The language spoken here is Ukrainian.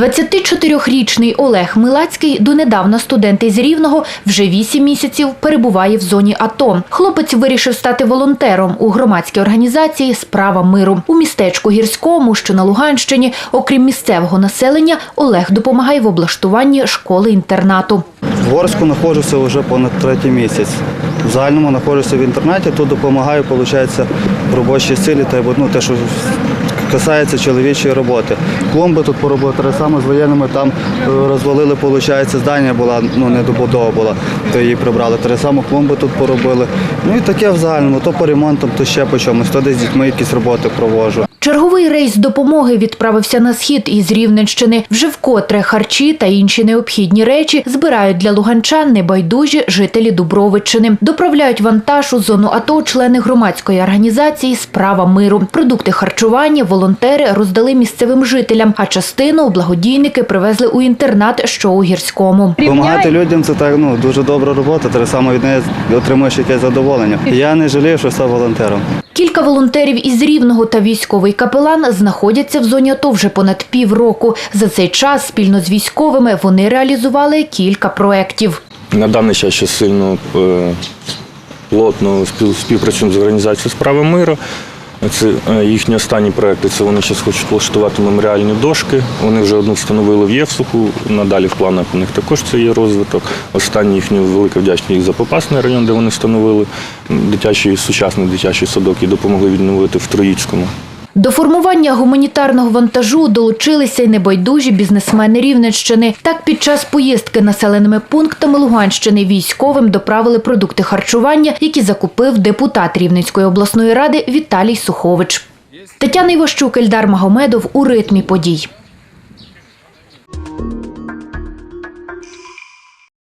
24-річний Олег Милацький, донедавна студент із Рівного, вже 8 місяців перебуває в зоні АТО. Хлопець вирішив стати волонтером у громадській організації Справа миру у містечку Гірському, що на Луганщині. Окрім місцевого населення, Олег допомагає в облаштуванні школи-інтернату. В Горську знаходжуся вже понад третій місяць. В загальному знаходжуся в інтернаті, тут допомагаю, виходить, в робочій силі, та ну, те, що касається чоловічої роботи. Клумби тут поробили те саме з воєнними, там е, розвалили, виходить, здання була, ну, недобудова була, то її прибрали. Те саме клумби тут поробили. Ну і таке в загальному, то по ремонтам, то ще по чомусь, то десь з дітьми якісь роботи проводжу. Черговий рейс допомоги відправився на схід із Рівненщини. Вже вкотре харчі та інші необхідні речі збирають для луганчан небайдужі жителі Дубровиччини. Доправляють вантаж у зону АТО члени громадської організації Справа миру. Продукти харчування волонтери роздали місцевим жителям, а частину благодійники привезли у інтернат, що у гірському. Допомагати людям це так ну дуже добра робота. Те саме від неї отримуєш якесь задоволення. Я не жалію, що став волонтером. Кілька волонтерів із Рівного та військовий капелан знаходяться в зоні АТО вже понад півроку. За цей час спільно з військовими вони реалізували кілька проєктів. На даний час ще сильно е, плотно спів- співпрацюємо з організацією справи миру. Це е, їхні останні проекти. Це вони зараз хочуть влаштувати меморіальні дошки. Вони вже одну встановили в Євсуху. Надалі в планах у них також це є розвиток. Останній їхній велика вдячність їх за Попасний район, де вони встановили дитячий сучасний дитячий садок і допомогли відновити в Троїцькому. До формування гуманітарного вантажу долучилися й небайдужі бізнесмени Рівненщини. Так, під час поїздки населеними пунктами Луганщини військовим доправили продукти харчування, які закупив депутат Рівненської обласної ради Віталій Сухович. Тетяна Іващук, Ельдар Магомедов у ритмі подій.